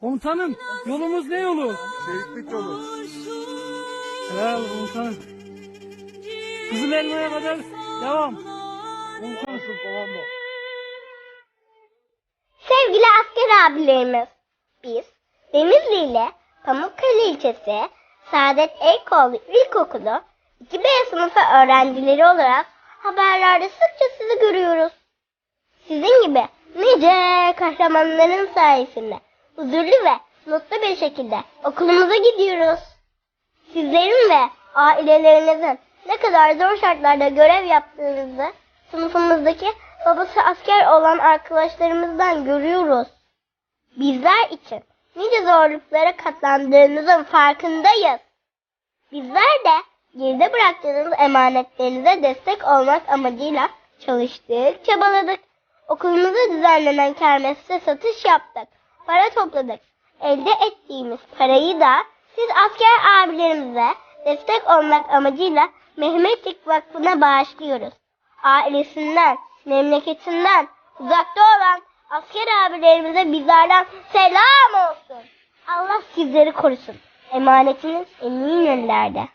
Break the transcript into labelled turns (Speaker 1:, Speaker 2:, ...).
Speaker 1: Komutanım yolumuz ne yolu?
Speaker 2: Şehitlik yolu.
Speaker 1: Helal komutanım. Kızıl elmaya kadar devam. Komutanım.
Speaker 2: Komando.
Speaker 3: Sevgili asker abilerimiz, biz Denizli ile Pamukkale ilçesi Saadet Erkoğlu İlkokulu 2B sınıfı öğrencileri olarak haberlerde sıkça sizi görüyoruz. Sizin gibi nice kahramanların sayesinde huzurlu ve mutlu bir şekilde okulumuza gidiyoruz. Sizlerin ve ailelerinizin ne kadar zor şartlarda görev yaptığınızı sınıfımızdaki babası asker olan arkadaşlarımızdan görüyoruz. Bizler için nice zorluklara katlandığınızın farkındayız. Bizler de geride bıraktığınız emanetlerinize destek olmak amacıyla çalıştık, çabaladık. Okulumuzda düzenlenen kermeste satış yaptık. Para topladık. Elde ettiğimiz parayı da siz asker abilerimize destek olmak amacıyla Mehmetlik Vakfı'na bağışlıyoruz. Ailesinden, memleketinden uzakta olan asker abilerimize bizlerden selam olsun. Allah sizleri korusun. Emanetiniz emin ellerde.